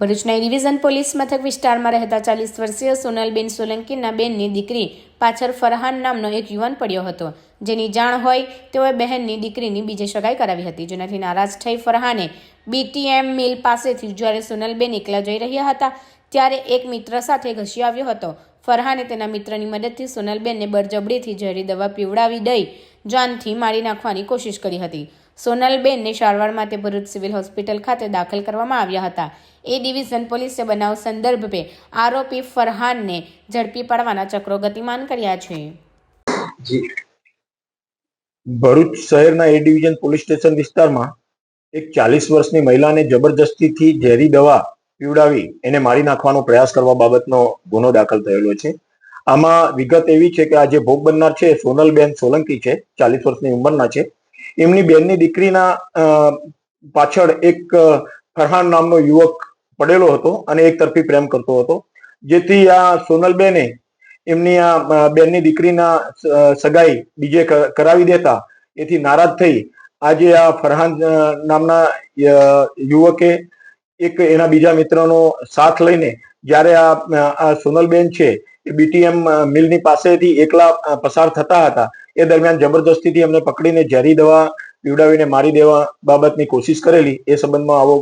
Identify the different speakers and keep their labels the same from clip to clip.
Speaker 1: ભરૂચના division police મથક વિસ્તારમાં રહેતા ચાલીસ વર્ષીય સોનલબેન સોલંકીના બેનની દીકરી પાછળ ફરહાન નામનો એક યુવાન પડ્યો હતો. જેની જાણ હોય તેઓએ બહેનની દીકરીની બીજે સગાઈ કરાવી હતી. જેનાથી નારાજ થઈ ફરહાને બીટીએમ મિલ પાસેથી જ્યારે સોનલબેન એકલા જઈ રહ્યા હતા, ત્યારે એક મિત્ર સાથે ઘસી આવ્યો હતો. ફરહાને તેના મિત્રની મદદથી સોનલબેનને બરજબડીથી ઝેરી દવા પીવડાવી દઈ જાનથી મારી નાખવાની કોશિશ કરી હતી. સોનલબેનને સારવાર માટે ભરૂચ સિવિલ હોસ્પિટલ ખાતે દાખલ કરવામાં આવ્યા હતા. એ ડિવિઝન પોલીસે બનાવ સંદર્ભે આરોપી ફરહાનને ઝડપી પાડવાના ચક્રો ગતિમાન કર્યા છે.
Speaker 2: ભરૂચ શહેરના એ ડિવિઝન પોલીસ સ્ટેશન વિસ્તારમાં એક ચાલીસ વર્ષની મહિલાને જબરજસ્તીથી ઝેરી દવા પીવડાવી એને મારી નાખવાનો પ્રયાસ કરવા બાબતનો ગુનો દાખલ થયેલો છે. આમાં વિગત એવી છે કે આ જે ભોગ બનનાર છે સોનલબેન સોલંકી છે, ચાલીસ વર્ષની ઉંમરના છે. એમની બેનની દીકરીના પાછળ એક ફરહાન નામનો યુવક પડેલો હતો અને એક તરફી પ્રેમ કરતો હતો. જેથી આ સોનલબેને એમની આ બેનની દીકરીના સગાઈ બીજે કરાવી દેતા એથી નારાજ થઈ. આજે આ ફરહાન નામના યુવકે એક એના બીજા મિત્રનો સાથ લઈને જ્યારે આ સોનલબેન છે એ બીટીએમ મિલની પાસેથી એકલા પસાર થતા હતા. એ દરમિયાન જબરદસ્તીથી એમને પકડીને ઝેરી દવા પીવડાવીને મારી દેવા બાબતની કોશિશ કરેલી. એ સંબંધમાં આવો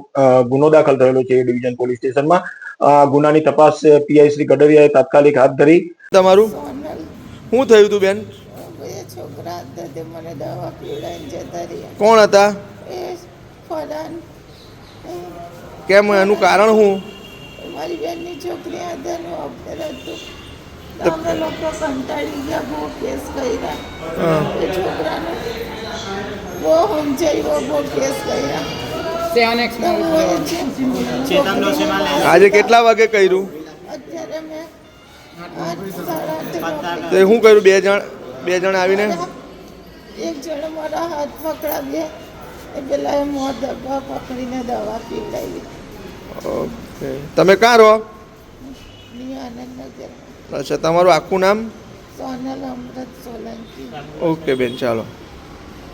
Speaker 2: ગુનો દાખલ થયેલો છે એ ડિવિઝન પોલીસ સ્ટેશનમાં. આ ગુનાની તપાસ પીઆઈ શ્રી ગઢવિયાએ તાત્કાલિક હાથ ધરી.
Speaker 3: તમારું? શું થયું બેન?
Speaker 4: છોકરા હતા તે મને દવા પીવડાવીને જતા રહ્યા.
Speaker 3: કોણ હતા?
Speaker 4: એ ફરાન
Speaker 3: કેમ એનું કારણ શું?
Speaker 4: મારી બેનની છોકરી અફેર હતું. તો અમે લોકો કંટાળી ગયા બહુ કેસ કર્યા. છોકરાને બહુ સમજાવ્યો બહુ કેસ કર્યા.
Speaker 3: આજે કેટલા વાગે કર્યું?
Speaker 4: અત્યારે મેં આઠ
Speaker 3: તે શું કર્યું? બે જણ બે જણ આવીને?
Speaker 4: એક જણ મારા હાથ પકડાવ્યા. એ પેલા એ મોં દબા પકડીને દવા પીવડાવી.
Speaker 3: ઓકે. તમે ક્યાં રહો?
Speaker 4: આનંદનગર
Speaker 3: અચ્છા તમારું આખું નામ?
Speaker 4: સોનલ અમૃત સોલંકી.
Speaker 3: ઓકે બેન ચાલો.